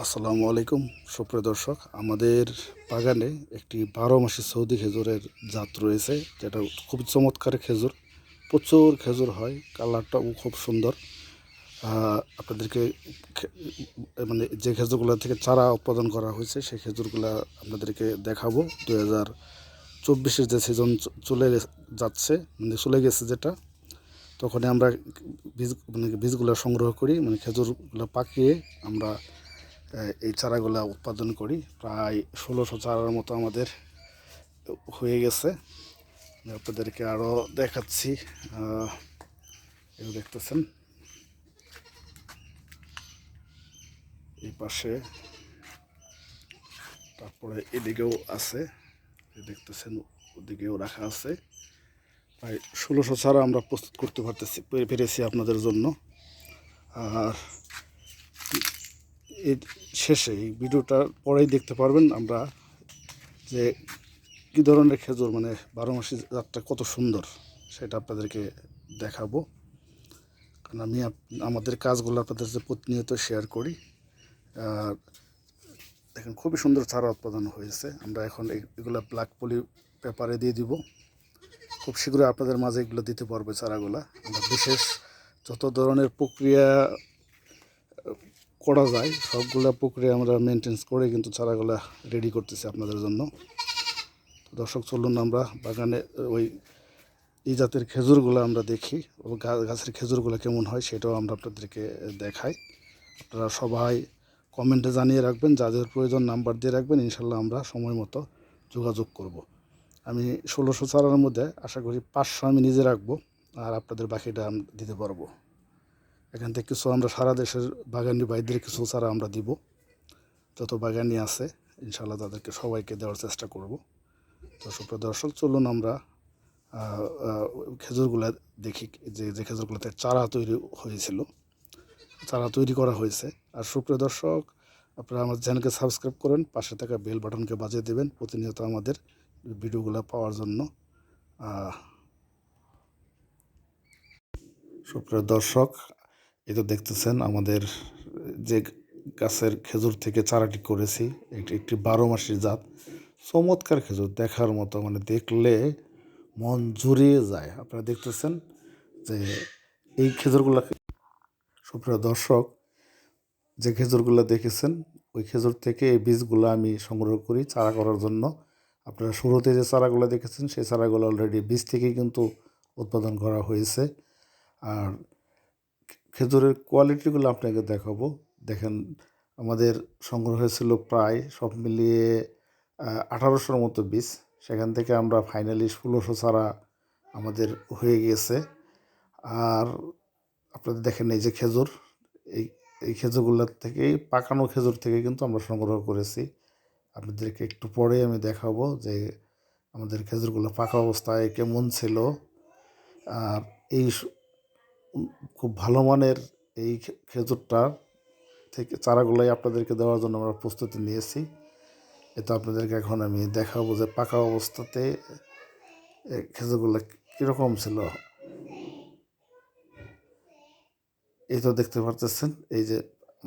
আসসালামু আলাইকুম, সুপ্রিয় দর্শক। আমাদের বাগানে একটি বারো মাসি সৌদি খেজুরের জাত রয়েছে, যেটা খুব চমৎকার খেজুর। প্রচুর খেজুর হয়, কালারটাও খুব সুন্দর। আপনাদেরকে মানে যে খেজুরগুলো থেকে চারা উৎপাদন করা হয়েছে, সেই খেজুরগুলো আপনাদেরকে দেখাবো। দু হাজার চব্বিশের যে সিজন চলে যাচ্ছে মানে চলে গেছে যেটা তখন আমরা বীজ মানে বীজগুলো সংগ্রহ করি মানে খেজুরগুলো পাকিয়ে আমরা এই চারাগুলা উৎপাদন করি। প্রায় ষোলোশো চারার মতো আমাদের হয়ে গেছে। আপনাদেরকে আরও দেখাচ্ছি। এগুলো দেখতেছেন। এই পাশে তারপরে এদিকেও আছে। দেখতেছেন, ওদিকেও রাখা আছে। প্রায় ষোলোশো চারা আমরা প্রস্তুত করতে পারতেছি পেরেছি আপনাদের জন্য। আর শেষে এই ভিডিওটার পরেই দেখতে পারবেন আমরা যে কী ধরনের খেজুর মানে বারো মাসি জাতটা কত সুন্দর সেটা আপনাদেরকে দেখাবো। কারণ আমি আমাদের কাজগুলো আপনাদের যে প্রতিনিয়ত শেয়ার করি। আর দেখেন খুবই সুন্দর চারা উৎপাদন হয়েছে। আমরা এখন এগুলা ব্ল্যাক পলি পেপারে দিয়ে দিব। খুব শীঘ্রই আপনাদের মাঝে এগুলো দিতে পারবে চারাগুলা। আমরা বিশেষ যত ধরনের প্রক্রিয়া করা যায়। সবগুলো প্রক্রিয়া আমরা মেনটেন্স করে কিন্তু চারাগুলা রেডি করতেছি আপনাদের জন্য। দর্শক, চলুন আমরা বাগানে, ওই এই জাতের খেজুরগুলো আমরা দেখি ও গাছের খেজুরগুলো কেমন হয় সেটাও আমরা আপনাদেরকে দেখাই। আপনারা সবাই কমেন্টে জানিয়ে রাখবেন যাদের প্রয়োজন নাম্বার দিয়ে রাখবেন ইনশাল্লাহ আমরা সময় মতো যোগাযোগ করব। আমি ষোলোশো চারার মধ্যে আশা করি পাঁচশো আমি নিজে রাখব, আর আপনাদের বাকিটা দিতে পারব। এখান থেকে কিছু আমরা সারা দেশের বাগানি ভাইদের কিছু চারা আমরা দিব। যত বাগানি আছে ইনশাল্লাহ তাদেরকে সবাইকে দেওয়ার চেষ্টা করব। তো সুপ্রিয় দর্শক, চলুন আমরা খেজুরগুলা দেখি যে যে খেজুরগুলোতে চারা তৈরি হয়েছিল। চারা তৈরি করা হয়েছে। আর সুপ্রিয় দর্শক, আপনারা আমাদের চ্যানেলকে সাবস্ক্রাইব করেন, পাশে থাকা বেল বাটনকে বাজিয়ে দেবেন প্রতিনিয়ত আমাদের ভিডিওগুলো পাওয়ার জন্য। সুপ্রিয় দর্শক এই তো দেখতেছেন আমাদের, যে গাছের খেজুর থেকে চারাটি করেছি, একটি একটি বারো মাসের জাত। চমৎকার খেজুর, দেখার মতো মানে দেখলে মন জুড়িয়ে যায়। আপনারা দেখতেছেন যে এই খেজুরগুলো সুপ্রিয় দর্শক, যে খেজুরগুলো দেখেছেন, ওই খেজুর থেকে এই বীজগুলো আমি সংগ্রহ করি চারা করার জন্য। আপনারা শুরুতে যে চারাগুলো দেখেছেন, সেই চারাগুলো অলরেডি বীজ থেকেই কিন্তু উৎপাদন করা হয়েছে। আর খেজুরের কোয়ালিটিগুলো আপনাকে দেখাবো। দেখেন, আমাদের সংগ্রহ হয়েছিল প্রায় সব মিলিয়ে আঠারোশোর মতো বীজ সেখান থেকে আমরা ফাইনালি ষোলোশো ছাড়া আমাদের হয়ে গিয়েছে আর আপনাদের দেখেন, এই যে খেজুর, এই এই খেজুরগুলোর থেকেই পাকানো খেজুর থেকে কিন্তু আমরা সংগ্রহ করেছি। আপনাদেরকে একটু পরে আমি দেখাবো যে আমাদের খেজুরগুলো পাকা অবস্থায় কেমন ছিল। আর এই খুব ভালো মানের এই খেজুরটা থেকে চারাগুলোই আপনাদেরকে দেওয়ার জন্য আমরা প্রস্তুতি নিয়েছি। এটা আপনাদেরকে এখন আমি দেখাবো যে পাকা অবস্থাতে খেজুরগুলো কীরকম ছিল। এই তো দেখতে পারতেছেন, এই যে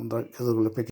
আমরা খেজুরগুলো পেকে